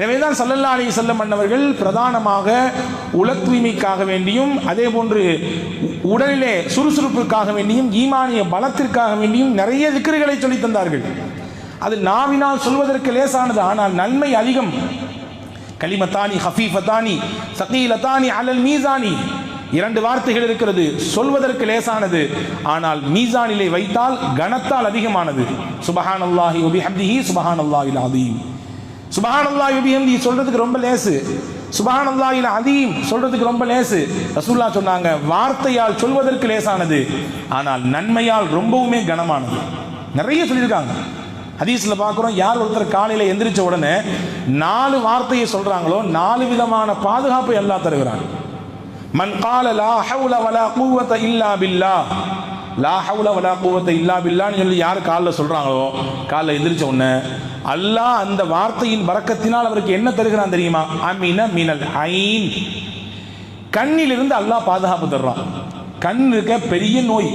எனவேதான் சல்லல்லா அலி செல்லம் மன்னவர்கள் பிரதானமாக உல தூய்மைக்காக வேண்டியும் அதே போன்று உடலிலே சுறுசுறுப்புக்காக வேண்டியும் ஈமானிய பலத்திற்காக வேண்டியும் நிறைய திக்கர்களை சொல்லி தந்தார்கள். அது நாவினால் சொல்வதற்கு லேசானது ஆனால் நன்மை அதிகம். கலிமத்தானி ஹஃபீஃபத்தானி சகீலத்தானி அலல் மீசானி. இரண்டு வார்த்தைகள் இருக்கிறது சொல்வதற்கு லேசானது ஆனால் மீசானிலே வைத்தால் கனத்தால் அதிகமானது. சுபஹான் அல்லாஹி சுபஹான் அல்லாஹில் அதீம் சுபஹான் யுபிஹந்தி சொல்கிறதுக்கு சொல்றதுக்கு ரொம்ப லேசு. சுபஹான் அல்லாஹில் அதீம் சொல்றதுக்கு ரொம்ப லேசு. ரசூல்லா சொன்னாங்க வார்த்தையால் சொல்வதற்கு லேசானது ஆனால் நன்மையால் ரொம்பவுமே கனமானது. நிறைய சொல்லியிருக்காங்க. ஹதீஸ்ல பார்க்குறோம் யார் ஒருத்தர் காலையில் எந்திரிச்ச உடனே நாலு வார்த்தையை சொல்றாங்களோ நாலு விதமான பாதுகாப்பை எல்லாம் தருகிறாங்க மன் காலலா ஹவுல வலா கூவத்த இல்லா பில்லா. லா ஹவுல வலா கூவத்தை இல்லா பில்லான்னு சொல்லி யார் காலில் சொல்கிறாங்களோ காலில் எந்திரிச்ச உடனே அல்லாஹ் அந்த வார்த்தையின் வரக்கத்தினால் அவருக்கு என்ன தருகிறான் தெரியுமா? அமீன மீனல் ஐன். கண்ணிலிருந்து அல்லாஹ் பாதுகாப்பு தர்றான். கண் இருக்க பெரிய நோய்.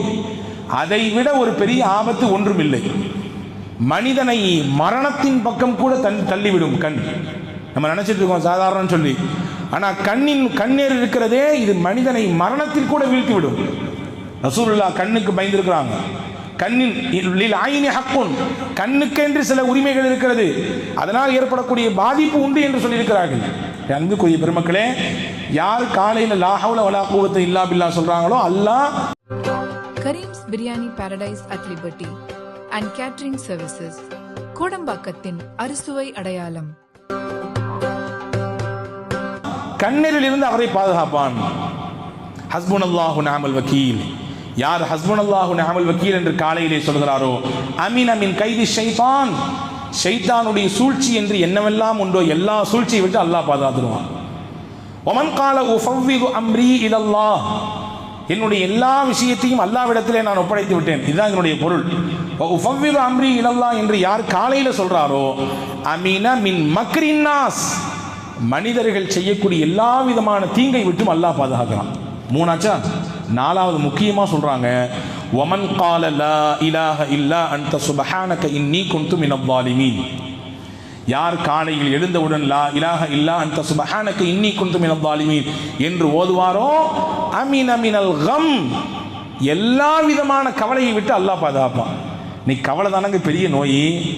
அதை விட ஒரு பெரிய ஆபத்து ஒன்றும் இல்லை மனிதனை மரணத்தின் பக்கம் கூட தன் தள்ளிவிடும் கண். நம்ம நினச்சிட்டு இருக்கோம் சாதாரணம் சொல்லி. ஆனால் கண்ணின் கண்ணீர் இருக்கிறதே இது மனிதனை மரணத்தில் கூட வீழ்த்திவிடும். ரசூலுல்லா கண்ணுக்கு பயந்திருக்கிறாங்க. கண்ணின் ஐனி ஹக்குன். கண்ணுக்கென்று சில உரிமைகள் இருக்கிறது. அதனால் ஏற்படக்கூடிய பாதிப்பு உண்டு என்று சொல்லியிருக்கிறார்கள். அன்புக்குரிய பெருமக்களே யார் காலையில் லாஹவுல வலா கூவத்தை இல்லா பில்லா சொல்றாங்களோ Allah Karim's biryani paradise at Liberty and catering services கோடம்பாக்கத்தின் அறுசுவை அடையாளம். கண்ணீரில் இருந்து அவரை பாதுகாப்பான். ஹஸ்புன் அல்லாஹு நாமல் வக்கீல் யார் ஹஸ்பண்ட் அல்லாஹு நஹமல் வக்கீல் என்று காலையிலே சொல்கிறாரோ? அமீன் அமீன் கைதி ஷைத்தான். ஷைத்தானுடைய சூழ்ச்சி என்று என்னவெல்லாம் உண்டோ எல்லா சூழ்ச்சியை விட்டு அல்லாஹ் பாதுகாத்துருவான் ஒமன் கால உஃபவ்விகு அம்ரி இலல்லா என்னுடைய எல்லா விஷயத்தையும் அல்லாவிடத்திலே நான் ஒப்படைத்து விட்டேன். இதுதான் என்னுடைய பொருள். உஃபவ்விகு அம்ரி இலல்லா என்று யார் காலையில் சொல்கிறாரோ அமீன மின் மக்ரின்னாஸ் மனிதர்கள் செய்யக்கூடிய எல்லா விதமான தீங்கை விட்டும் அல்லாஹ் பாதுகாக்கிறான். மூணாச்சா? நாலாவது முக்கியமாக சொல்கிறாங்க ஒமன் கால லா இலாஹ இல்லா அந்த சுபஹானக இன்னி குன்து மினல் யார் காலையில் எழுந்தவுடன் லா இலாக இல்லா அந்த சுபஹானக்கு இன்னி குந்து மினல் என்று ஓதுவாரோ அமீன் அமினல் கம். எல்லா விதமான கவலையை விட்டு அல்லாஹ் பாதுகாப்பான். நீ கவலை தானங்க பெரிய நோய்?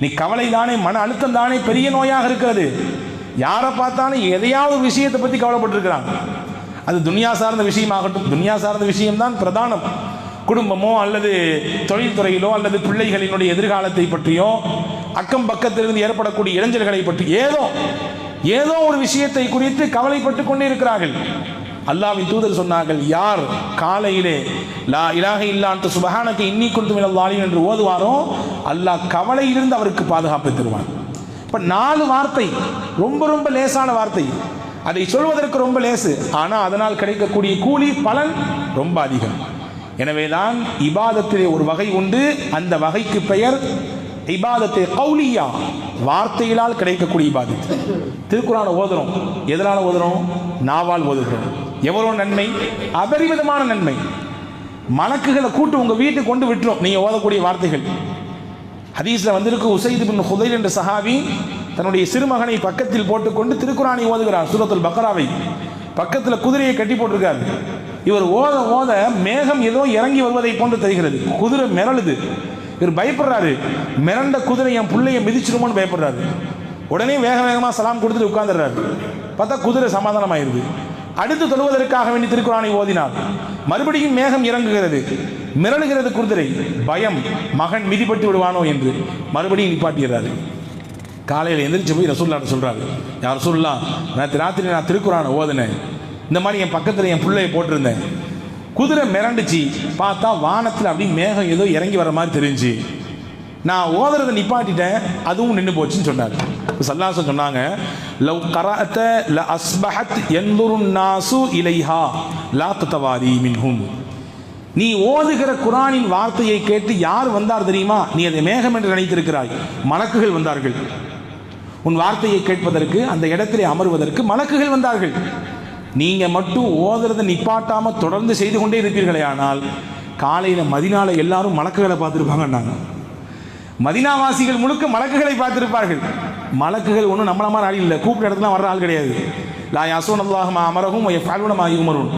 நீ கவலை தானே மன அழுத்தம் தானே பெரிய நோயாக இருக்கிறது? யாரை பார்த்தாலும் எதையாவது விஷயத்தை பற்றி கவலைப்பட்டிருக்கிறாங்க அது துனியா சார்ந்த விஷயமாகட்டும். துனியா சார்ந்த விஷயம்தான் பிரதானம். குடும்பமோ அல்லது தொழில்துறையிலோ அல்லது பிள்ளைகளினுடைய எதிர்காலத்தை பற்றியோ அக்கம் பக்கத்திலிருந்து ஏற்படக்கூடிய இளைஞர்களை பற்றி ஏதோ ஏதோ ஒரு விஷயத்தை குறித்து கவலைப்பட்டு கொண்டே இருக்கிறார்கள் அல்லாவின் தூதர் சொன்னார்கள் யார் காலையிலே லா இலாக இல்லான்ட்டு சுபகானக்கு இன்னி கொண்டு மினல் என்று ஓதுவாரோ அல்லாஹ் கவலையிலிருந்து அவருக்கு பாதுகாப்பு தருவான். இப்போ நாலு வார்த்தை ரொம்ப ரொம்ப லேசான வார்த்தை. அதை சொல்வதற்கு ரொம்ப லேசு. ஆனால் அதனால் கிடைக்கக்கூடிய கூலி பலன் ரொம்ப அதிகம். எனவேதான் இபாதத்திலே ஒரு வகை உண்டு. அந்த வகைக்கு பெயர் இபாதத்தை கௌலியா. வார்த்தையினால் கிடைக்கக்கூடிய இபாதத். திருக்குறான ஓதுறோம். எதனால் ஓதுறோம்? நாவால் ஓதுகிறோம். எவ்வளோ நன்மை? அபரிமிதமான நன்மை. மலக்குகளை கூட்டு உங்கள் வீட்டுக்கு கொண்டு விட்டுரும். நீங்கள் ஓதக்கூடிய வார்த்தைகள். ஹதீஸில் வந்திருக்கு உசைது பின் ஹுதைல் என்ற சஹாவி தன்னுடைய சிறுமகனை பக்கத்தில் போட்டுக்கொண்டு திருக்குறானை ஓதுகிறார் சூரத்துல் பக்ராவை. பக்கத்தில் குதிரையை கட்டி போட்டிருக்காரு. இவர் ஓத ஓத மேகம் ஏதோ இறங்கி வருவதை போன்று தெரிகிறது. குதிரை மிரளுது. இவர் பயப்படுறாரு. மிரண்ட குதிரை என் பிள்ளையை மிதிச்சிருமோன்னு பயப்படுறாரு. உடனே வேக வேகமாக சலாம் கொடுத்துட்டு உட்கார்ந்துடுறாரு. பார்த்தா குதிரை சமாதானம் ஆயிடுது அடுத்து தொழுவதற்காக வேண்டி திருக்குறானை ஓதினார். மறுபடியும் மேகம் இறங்குகிறது. மிரளுகிறது குதிரை. பயம். மகன் மிதிப்பட்டு விடுவானோ என்று. மறுபடியும் நிப்பாட்டிடுறாரு. காலையில் எந்திரிச்சு போய் ரசூல்லாட்ட சொல்கிறாரு யார் ரசூல்லா நேற்று ராத்திரி நான் திருக்குறானை ஓதினேன். இந்த மாதிரி என் பக்கத்தில் என் பிள்ளையை போட்டிருந்தேன். குதிரை மிரண்டுச்சு. பார்த்தா வானத்தில் அப்படியே மேகம் ஏதோ இறங்கி வர மாதிரி தெரிஞ்சு. நான் ஓதுறதை நிப்பாட்டிட்டேன். அதுவும் நின்று போச்சுன்னு சொன்னார். சல்லாசம் சொன்னாங்க லவ் கராத்த ல அஸ்பஹத் எந்துருன் நாசு இலைஹா லா தத்தவாரி மின்ஹும். நீ ஓதுகிற குரானின் வார்த்தையை கேட்டு யார் வந்தார் தெரியுமா? நீ அதை மேகம் என்று நினைத்திருக்கிறாய். மலக்குகள் வந்தார்கள். உன் வார்த்தையை கேட்பதற்கு அந்த இடத்திலே அமர்வதற்கு மலக்குகள் வந்தார்கள். நீங்க மட்டும் ஓதுறதை நிப்பாட்டாம தொடர்ந்து செய்து கொண்டே இருப்பீர்களே ஆனால் காலையில மதினால எல்லாரும் மலக்குகளை பார்த்துருப்பாங்கன்னாங்க. மதினாவாசிகள் முழுக்க மலக்குகளை பார்த்திருப்பார்கள். மலக்குகள் ஒன்றும் நம்மள மாதிரி ஆள் இல்லை. கூப்பிட்ட இடத்துல வர்ற ஆள் கிடையாது. லா யசூன் அல்லாஹ் அமரகும் ஃபால்வனமா யுமரும்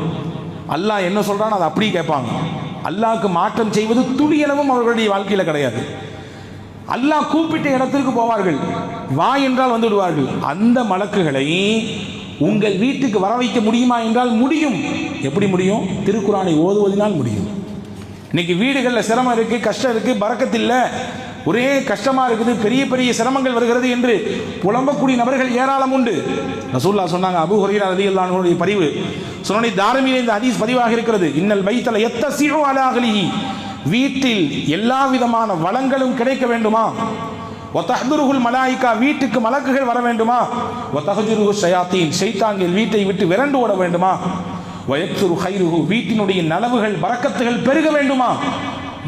அல்லாஹ் என்ன சொல்கிறான் அதை அப்படியே கேட்பாங்க. அல்லாவுக்கு மாற்றம் செய்வது துளியளவும் அவர்களுடைய வாழ்க்கையில் கிடையாது. அல்லாஹ் கூப்பிட்ட இடத்திற்கு போவார்கள். வா என்றால் வந்து விடுவார்கள். அந்த மலக்குகளை உங்கள் வீட்டுக்கு வர வைக்க முடியுமா என்றால் முடியும். எப்படி முடியும்? திருக்குறானை ஓதுவதனால் முடியும். இன்னைக்கு வீடுகளில் சிரமம் இருக்கு கஷ்டம் இருக்கு பறக்கத்தில்லை ஒரே கஷ்டமா இருக்குது பெரிய பெரிய சிரமங்கள் வருகிறது என்று புலம்பக்கூடிய நபர்கள் ஏராளம் உண்டு. ரசூல்லா சொன்னாங்க அபு ஹுரைரா ரலியல்லாஹுடைய பதிவு. சுனனி தாரமியில் இந்த ஹதீஸ் பதிவாக இருக்கிறது. இன்னல் வைத்தல எத்த சீழோ அலாகலிஹி வீட்டில் எல்லா விதமான வளங்களும் கிடைக்க வேண்டுமா? ஒத்தஹதுருகுல் மலாய்க்கா வீட்டுக்கு மலக்குகள் வர வேண்டுமா? ஒத்தஹஜுருகு ஷயாத்தீன் செய்தாங்கில் வீட்டை விட்டு விரண்டு ஓட வேண்டுமா? வயத்துரு ஹைருகு வீட்டினுடைய நலவுகள் வரக்கத்துகள் பெருக வேண்டுமா?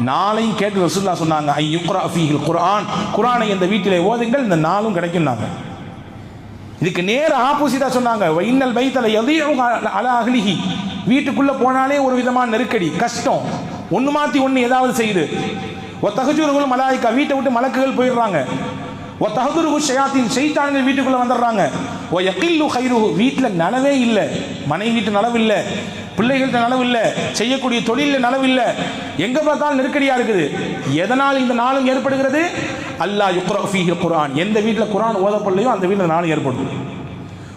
நாளையும் கேட்டு ரசுல்லா சொன்னாங்க ஐ யுக்ரா ஃபீஹில் குரான் குரானை இந்த வீட்டிலே ஓதுங்கள் இந்த நாளும் கிடைக்கும் நாங்கள் இதுக்கு நேர ஆப்போசிட்டாக சொன்னாங்க இன்னல் வைத்தலை எதையும் அல அகலிஹி வீட்டுக்குள்ளே போனாலே ஒரு விதமான நெருக்கடி கஷ்டம். ஒன்று மாற்றி ஒன்று ஏதாவது செய்யுது ஒத்தகஜூர்கள் மலாய்க்கா வீட்டை விட்டு மலக்குகள் போயிடுறாங்க. ஒத்தகதுருகு தகதுருகு ஷயாத்தின் செய்தான்கள் வீட்டுக்குள்ளே வந்துடுறாங்க. ஓ எக்கில்லு ஹைருகு வீட்டில் நலவே இல்லை. மனைவி வீட்டு நனவு இல்லை பிள்ளைகள்கிட்ட நனவு இல்லை செய்யக்கூடிய தொழிலில் நனவு இல்லை எங்கே பார்த்தாலும் நெருக்கடியாக இருக்குது. எதனால் இந்த நாளும் ஏற்படுகிறது? அல்லாஹ் யுக்ரா குரான் எந்த வீட்டில் குரான் ஓதப்படலையோ அந்த வீட்டில் நாளும் ஏற்படும்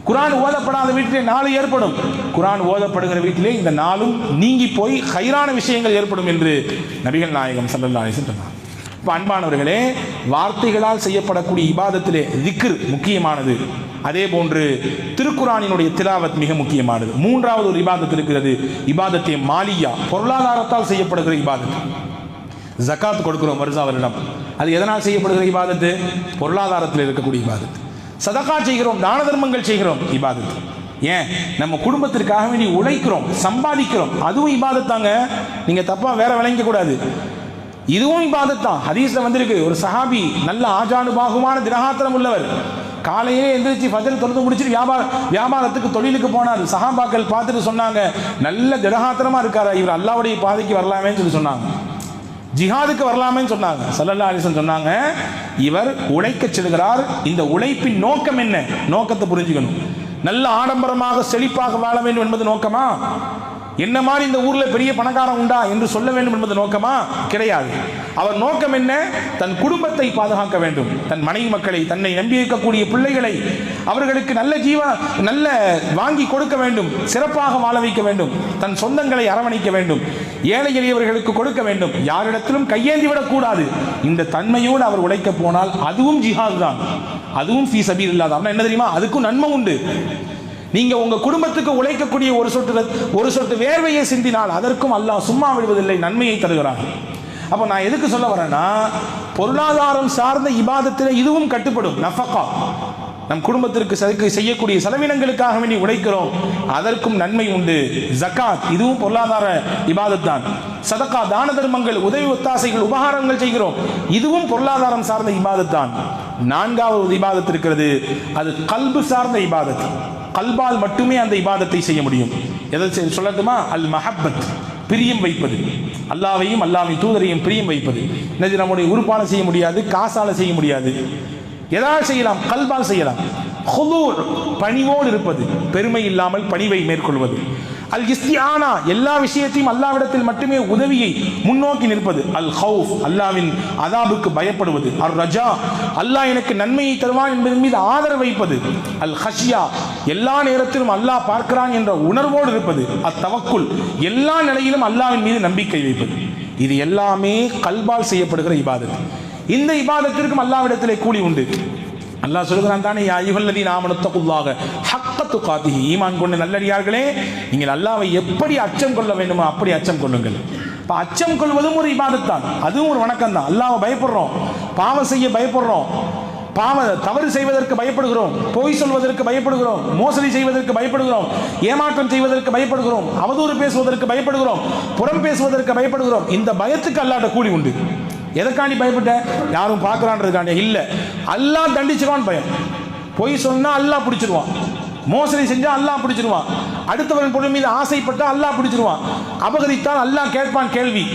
குரான் ஓதப்படாத வீட்டிலே நாலு ஏற்படும். குரான் ஓதப்படுகிற வீட்டிலே இந்த நாளும் நீங்கி போய் ஹைரான விஷயங்கள் ஏற்படும் என்று நபிகள் நாயகம் ஸல்லல்லாஹு சொன்னார். இப்போ அன்பானவர்களே வார்த்தைகளால் செய்யப்படக்கூடிய இபாதத்திலே திக்ர் முக்கியமானது. அதே போன்று திருக்குரானினுடைய திலாவத் மிக முக்கியமானது. மூன்றாவது ஒரு இபாதத் இருக்கிறது. இபாதத்தை மாலியா பொருளாதாரத்தால் செய்யப்படுகிற இபாதத். ஜக்காத் கொடுக்கிறோம் வருஷா வருடம். அது எதனால் செய்யப்படுகிற இபாதத்து? பொருளாதாரத்தில் இருக்கக்கூடிய இபாதத்து சதகா செய்கிறோம் தான தர்மங்கள் செய்கிறோம் இபாதத்து ஏன்? நம்ம குடும்பத்திற்காக வேண்டி உழைக்கிறோம் சம்பாதிக்கிறோம். அதுவும் இபாதத்தாங்க நீங்க தப்பா வேற விளங்க கூடாது. இதுவும் இபாதத்தான் ஹதீஸ்ல வந்திருக்கு ஒரு சஹாபி நல்ல ஆஜானுபாகுமான தினகாத்திரம் உள்ளவர். காலையிலே எந்திரிச்சு ஃபஜர் தொழுது முடிச்சுட்டு வியாபார வியாபாரத்துக்கு தொழிலுக்கு போனார். சஹாபாக்கள் பார்த்துட்டு சொன்னாங்க நல்ல திடகாத்திரமா இருக்காரு இவர் அல்லாவுடைய பாதைக்கு வரலாமேன்னு சொல்லி சொன்னாங்க. ஜிஹாதுக்கு வரலாமேன்னு சொன்னாங்க. சல்லல்லா அலிசன் சொன்னாங்க இவர் உழைக்கச் செல்கிறார். இந்த உழைப்பின் நோக்கம் என்ன? நோக்கத்தை புரிஞ்சுக்கணும். நல்ல ஆடம்பரமாக செழிப்பாக வாழ வேண்டும் என்பது நோக்கமா? என்ன மாதிரி இந்த ஊரில் பெரிய பணக்காரன் உண்டா என்று சொல்ல வேண்டும் என்பது நோக்கமா? கிடையாது. அவர் நோக்கம் என்ன? தன் குடும்பத்தை பாதுகாக்க வேண்டும். தன் மனைவி மக்களை தன்னை நம்பி இருக்கக்கூடிய பிள்ளைகளை அவர்களுக்கு நல்ல ஜீவ நல்ல வாங்கி கொடுக்க வேண்டும். சிறப்பாக வாழ வைக்க வேண்டும். தன் சொந்தங்களை அரவணைக்க வேண்டும். ஏழை எளியவர்களுக்கு கொடுக்க வேண்டும். யாரிடத்திலும் கையேந்தி விடக்கூடாது. இந்த தன்மையோடு அவர் உழைக்க போனால் அதுவும் ஜிஹாது தான் அதுவும் ஃபீ சபீர் இல்லாத என்ன தெரியுமா? அதுக்கும் நன்மை உண்டு. நீங்கள் உங்கள் குடும்பத்துக்கு உழைக்கக்கூடிய ஒரு சொட்டு ஒரு சொட்டு வேர்வையை சிந்தினால் அதற்கும் அல்லாஹ் சும்மா விடுவதில்லை நன்மையை தருகிறார் அப்போ நான் எதுக்கு சொல்ல வரேன்னா பொருளாதாரம் சார்ந்த இபாதத்தில் இதுவும் கட்டுப்படும். நஃபக்கா நம் குடும்பத்திற்கு செதுக்க- செய்யக்கூடிய செலவினங்களுக்காக வேண்டி உழைக்கிறோம். அதற்கும் நன்மை உண்டு. ஜக்காத் இதுவும் பொருளாதார இபாதத் தான் சதக்கா தான தர்மங்கள் உதவி ஒத்தாசைகள் உபகாரங்கள் செய்கிறோம். இதுவும் பொருளாதாரம் சார்ந்த இபாதத் தான் நான்காவது இபாதத் இருக்கிறது. அது கல்பு சார்ந்த இபாதத். கல்பால் மட்டுமே அந்த இபாதத்தை செய்ய முடியும். எதை சொல்லட்டுமா? அல் மஹப்பத் பிரியம் வைப்பது. அல்லாவையும் அல்லாவின் தூதரையும் பிரியம் வைப்பது. என்னது நம்முடைய உறுப்பால செய்ய முடியாது காசால செய்ய முடியாது. எதாவது செய்யலாம்? கல்பால் செய்யலாம். ஹுதூர் பணிவோடு இருப்பது பெருமை இல்லாமல் பணிவை மேற்கொள்வது. அல் இஸ்தியானா எல்லா விஷயத்தையும் அல்லாவிடத்தில் மட்டுமே உதவியை முன்னோக்கி நிற்பது. அல் ஹவுஃப் அல்லாவின் அதாபுக்கு பயப்படுவது. அல் ரஜா அல்லாஹ் எனக்கு நன்மையை தருவான் என்பதன் மீது ஆதரவு வைப்பது. அல் ஹஷியா எல்லா நேரத்திலும் அல்லாஹ் பார்க்கிறான் என்ற உணர்வோடு இருப்பது. அத்தவக்குள் எல்லா நிலையிலும் அல்லாவின் மீது நம்பிக்கை வைப்பது. இது எல்லாமே கல்பால் செய்யப்படுகிற இபாதத். இந்த இபாதத்திற்கும் அல்லாவிடத்திலே கூலி உண்டு. அல்லாஹ் சொல்கிறான் தானே யா நாமனுத்தகுல்லாக ஹக்கத்து காத்திஹி ஈமான் கொண்டு நல்லடியார்களே நீங்கள் அல்லாவை எப்படி அச்சம் கொள்ள வேண்டுமோ அப்படி அச்சம் கொள்ளுங்கள். இப்போ அச்சம் கொள்வதும் ஒரு இபாதத் தான் அதுவும் ஒரு வணக்கம் தான் அல்லாவை பயப்படுறோம் பாவம் செய்ய பயப்படுறோம் பாவ தவறு செய்வதற்கு பயப்படுகிறோம் பொய் சொல்வதற்கு பயப்படுகிறோம் மோசடி செய்வதற்கு பயப்படுகிறோம் ஏமாற்றம் செய்வதற்கு பயப்படுகிறோம் அவதூறு பேசுவதற்கு பயப்படுகிறோம் புறம் பேசுவதற்கு பயப்படுகிறோம் இந்த பயத்துக்கு அல்லாட்ட கூலி உண்டு. எதற்காண்டி பயப்பட்ட? யாரும் பார்க்கறான்றதுக்காண்டி. இல்லை. அல்லாஹ் தண்டிச்சிருவான்னு பயம். பொய் சொன்னால் அல்லா பிடிச்சிருவான். மோசடி செஞ்சால் அல்லாஹ் பிடிச்சிருவான். அடுத்தவன் பொருள் மீது ஆசைப்பட்டால் அல்லா பிடிச்சிருவான். அபகரித்தால் அல்லாஹ் கேட்பான் கேள்வி.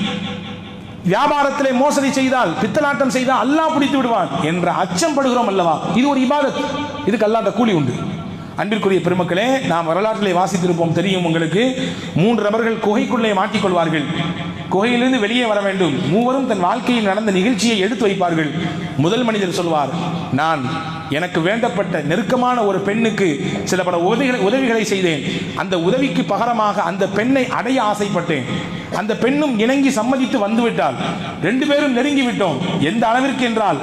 வியாபாரத்திலே மோசடி செய்தால் பித்தலாட்டம் செய்தால் அல்லாஹ் பிடித்து விடுவான் என்ற அச்சம் படுகிறோம் அல்லவா? இது ஒரு இபாதத். இதுக்கு அல்லாத கூலி உண்டு. அன்பிற்குரிய பெருமக்களே நாம் வரலாற்றிலே வாசித்திருப்போம் தெரியும் உங்களுக்கு. மூன்று நபர்கள் குகைக்குள்ளே மாட்டிக்கொள்வார்கள். குகையிலிருந்து வெளியே வர வேண்டும். மூவரும் தன் வாழ்க்கையில் நடந்த நிகழ்ச்சியை எடுத்து வைப்பார்கள். முதல் மனிதர் சொல்வார் நான் எனக்கு வேண்டப்பட்ட நெருக்கமான ஒரு பெண்ணுக்கு சில பல உதவிகளை உதவிகளை செய்தேன். அந்த உதவிக்கு பகரமாக அந்த பெண்ணை அடைய ஆசைப்பட்டேன். அந்த பெண்ணும் இணங்கி சம்மதித்து வந்துவிட்டாள். ரெண்டு பேரும் நெருங்கி விட்டோம். எந்த அளவிற்கு என்றால்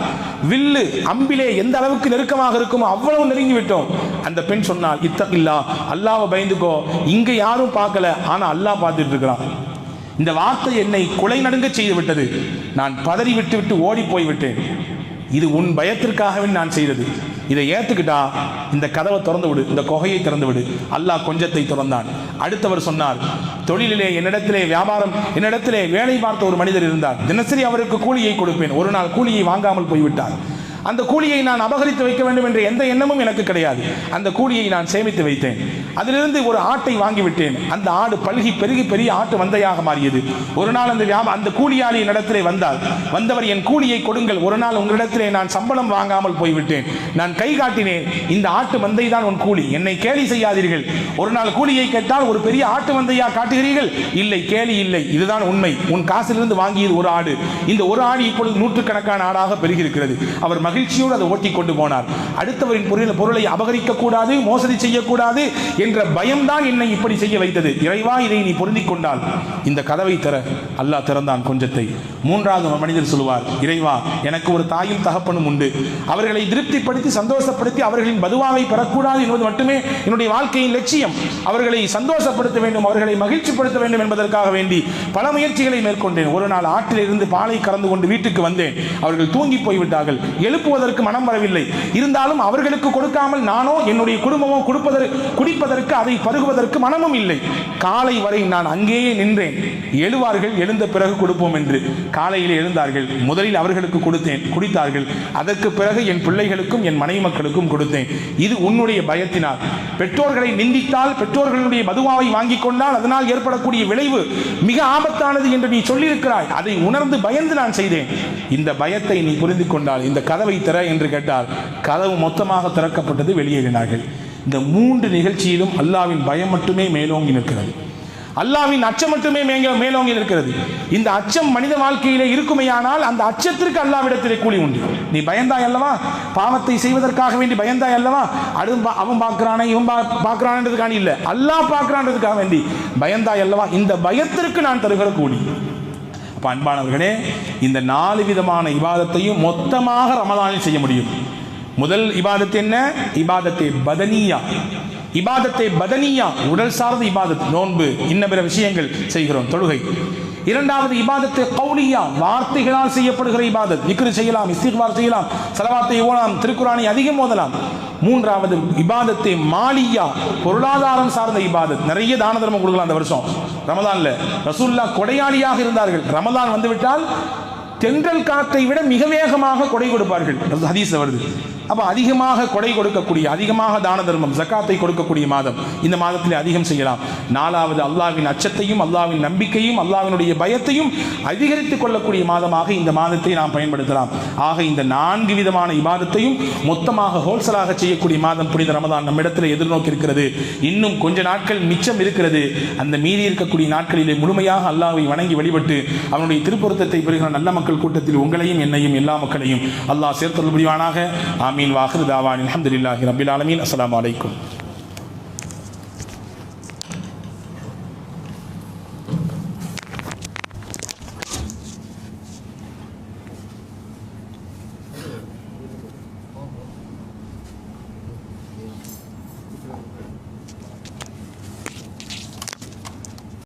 வில்லு அம்பிலே எந்த அளவுக்கு நெருக்கமாக இருக்குமோ அவ்வளவு நெருங்கி விட்டோம். அந்த பெண் சொன்னால் இத்தகில்லா அல்லாவை பயந்துக்கோ. இங்க யாரும் பார்க்கல. ஆனா அல்லாஹ் பார்த்துட்டு இருக்கிறான். இந்த வார்த்தை என்னை குலை நடுங்க செய்துவிட்டது நான் பதறி விட்டு விட்டு ஓடி போய்விட்டேன். இது உன் பயத்திற்காகவே நான் செய்தது. இதை ஏற்றுக்கிட்டா இந்த கதவை திறந்து விடு இந்த கொகையை திறந்து விடு அல்லாஹ் கொஞ்சத்தை திறந்தான். அடுத்தவர் சொன்னார் தொழிலிலே என்னிடத்திலே வியாபாரம் என்னிடத்திலே வேலை பார்த்த ஒரு மனிதர் இருந்தார். தினசரி அவருக்கு கூலியை கொடுப்பேன். ஒரு நாள் கூலியை வாங்காமல் போய்விட்டார். அந்த கூலியை நான் அபகரித்து வைக்க வேண்டும் என்ற எந்த எண்ணமும் எனக்கு கிடையாது. அந்த கூலியை நான் சேமித்து வைத்தேன். அதிலிருந்து ஒரு ஆட்டை வாங்கிவிட்டேன். அந்த ஆடு பல்கி பெருகி பெரிய ஆட்டு வந்தையாக மாறியது. ஒரு நாள் அந்த வியாப அந்த கூலியாளி இடத்திலே வந்தால் வந்தவர் என் கூலியை கொடுங்கள். ஒரு நாள் உங்களிடத்திலே நான் சம்பளம் வாங்காமல் போய்விட்டேன். நான் கை காட்டினேன். இந்த ஆட்டு மந்தை தான் உன் கூலி. என்னை கேலி செய்யாதீர்கள். ஒரு நாள் கூலியை கேட்டால் ஒரு பெரிய ஆட்டு மந்தையா காட்டுகிறீர்கள்? இல்லை கேலி இல்லை. இதுதான் உண்மை. உன் காசிலிருந்து வாங்கியது ஒரு ஆடு. இந்த ஒரு ஆடு இப்பொழுது நூற்றுக்கணக்கான ஆடாக பெருகியிருக்கிறது. அவர் மகிழ்ச்சியோடு அதை ஓட்டி கொண்டு போனார். அடுத்தவரின் பொருள் பொருளை அபகரிக்க கூடாது மோசடி செய்யக்கூடாது என்ற பயம்தான் என்னை இப்படி செய்ய வைத்தது. இறைவா இதை நீ பொருந்திக் கொண்டால். இந்த கதவை தர அல்லாஹ் திறந்தான் கொஞ்சத்தை. மூன்றாவது மனிதர் சொல்லுவார் இறைவா எனக்கு ஒரு தாயும் தகப்பனும் உண்டு. அவர்களை திருப்திப்படுத்தி சந்தோஷப்படுத்தி அவர்களின் பதுவாவை பெறக்கூடாது என்பது மட்டுமே என்னுடைய வாழ்க்கையின் லட்சியம். அவர்களை சந்தோஷப்படுத்த வேண்டும் அவர்களை மகிழ்ச்சிப்படுத்த வேண்டும் என்பதற்காக வேண்டி பல முயற்சிகளை மேற்கொண்டேன். ஒரு நாள் ஆற்றிலிருந்து பாலை கறந்து கொண்டு வீட்டுக்கு வந்தேன். அவர்கள் தூங்கி போய்விட்டார்கள். எழு எழுப்புவதற்கு மனம் வரவில்லை. இருந்தாலும் அவர்களுக்கு கொடுக்காமல் நானோ என்னுடைய குடும்பமோ கொடுப்பதற்கு குடிப்பதற்கு அதை பருகுவதற்கு மனமும் இல்லை. காலை வரை நான் அங்கேயே நின்றேன். எழுவார்கள் எழுந்த பிறகு கொடுப்போம் என்று. காலையில் எழுந்தார்கள். முதலில் அவர்களுக்கு கொடுத்தேன். குடித்தார்கள். அதற்கு பிறகு என் பிள்ளைகளுக்கும் என் மனைவி மக்களுக்கும் கொடுத்தேன். இது உன்னுடைய பயத்தினால். பெற்றோர்களை நிந்தித்தால் பெற்றோர்களுடைய மதுவாவை வாங்கிக் கொண்டால் அதனால் ஏற்படக்கூடிய விளைவு மிக ஆபத்தானது என்று நீ சொல்லியிருக்கிறாய். அதை உணர்ந்து பயந்து நான் செய்தேன். இந்த பயத்தை நீ புரிந்து கொண்டால் இந்த கதவை திற என்று கேட்டால் கதவு மொத்தமாக திறக்கப்பட்டது வெளியேறினார்கள். இந்த மூன்று நிகழ்ச்சியிலும் அல்லாவின் பயம் மட்டுமே மேலோங்கி நிற்கிறது. அல்லாவின் அச்சம் மட்டுமே மேங்க- மேலோங்கி நிற்கிறது. இந்த அச்சம் மனித வாழ்க்கையிலே இருக்குமையானால் அந்த அச்சத்திற்கு அல்லாவிடத்திலே கூலி உண்டு. நீ பயந்தாய் அல்லவா? பாவத்தை செய்வதற்காக வேண்டி பயந்தாய் அல்லவா? அது அவன் பார்க்கிறானே இவன் பா- பார்க்கிறான்றதுக்கான இல்லை. அல்லாஹ் பார்க்கிறான்றதுக்காக வேண்டி பயந்தாய் அல்லவா? இந்த பயத்திற்கு நான் தருகிற கூலி. அப்போ அன்பானவர்களே இந்த நாலு விதமான இபாதத்தையும் மொத்தமாக ரமதானில் செய்ய முடியும். முதல் இபாதத்து என்ன? இபாதத்தை பதனியா. இபாதத்தை பதனியா உடல் சார்ந்த இபாதத் நோன்பு இன்ன பிற விஷயங்கள் செய்கிறோம் தொழுகை. இரண்டாவது இபாதத்தை கௌலியா வார்த்தைகளால் செய்யப்படுகிற இபாதத். விக்ரு செய்யலாம் இஸ்திக்வார் செய்யலாம் சலவாத்தை ஓலாம் திருக்குறானை அதிகம் மோதலாம் மூன்றாவது இபாதத்தை மாலியா பொருளாதாரம் சார்ந்த இபாதத். நிறைய தான தர்மம் கொடுக்கலாம் அந்த வருஷம். ரமதான்ல ரசூல்லா கொடையாளியாக இருந்தார்கள். ரமதான் வந்துவிட்டால் தென்றல் காத்தை விட மிக வேகமாக கொடை கொடுப்பார்கள். ஹதீஸ் வருது. அப்போ அதிகமாக கொடை கொடுக்கக்கூடிய அதிகமாக தான தர்மம் ஜக்காத்தை கொடுக்கக்கூடிய மாதம் இந்த மாதத்திலே அதிகம் செய்யலாம். நாலாவது அல்லாவின் அச்சத்தையும் அல்லாவின் நம்பிக்கையும் அல்லாவினுடைய பயத்தையும் அதிகரித்துக் கொள்ளக்கூடிய மாதமாக இந்த மாதத்தை நாம் பயன்படுத்தலாம். ஆக இந்த நான்கு விதமான இமாதத்தையும் மொத்தமாக ஹோல்சலாக செய்யக்கூடிய மாதம் புனித ரமதான் நம்மிடத்தில் எதிர்நோக்கி இருக்கிறது. இன்னும் கொஞ்ச நாட்கள் மிச்சம் இருக்கிறது. அந்த மீறி இருக்கக்கூடிய நாட்களிலே முழுமையாக அல்லாவை வணங்கி வழிபட்டு அவனுடைய திருப்பொருத்தத்தை பெறுகிற நல்ல மக்கள் கூட்டத்தில் உங்களையும் என்னையும் எல்லா மக்களையும் அல்லாஹ் சேர்த்தல் புரிவானாக ஆமீன் வாஹிர் தாவான் அஹமதுல்லாஹி ரபில் ஆலமீன். அஸ்லாம் அலைக்கும்.